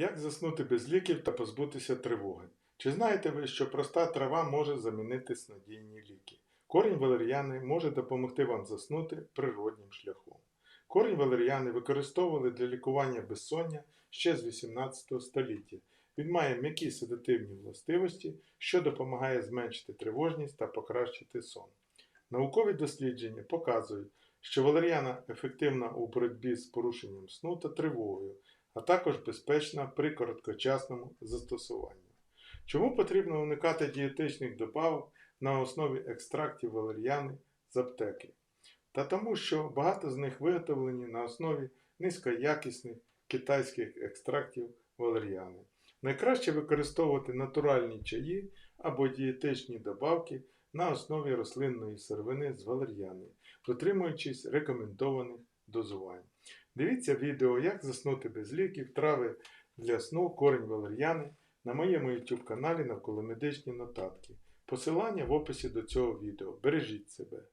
Як заснути без ліків та позбутися тривоги? Чи знаєте ви, що проста трава може замінити снодійні ліки? Корінь валеріани може допомогти вам заснути природнім шляхом. Корінь валеріани використовували для лікування безсоння ще з 18 століття. Він має м'які седативні властивості, що допомагає зменшити тривожність та покращити сон. Наукові дослідження показують, що валеріана ефективна у боротьбі з порушенням сну та тривогою, а також безпечна при короткочасному застосуванні. Чому потрібно уникати дієтичних добавок на основі екстрактів валеріани з аптеки? Та тому, що багато з них виготовлені на основі низькоякісних китайських екстрактів валеріани. Найкраще використовувати натуральні чаї або дієтичні добавки на основі рослинної сировини з валеріани, дотримуючись рекомендованих дозувань. Дивіться відео, як заснути без ліків, трави для сну, корінь валер'яни на моєму YouTube каналі навколо медичні нотатки. Посилання в описі до цього відео. Бережіть себе!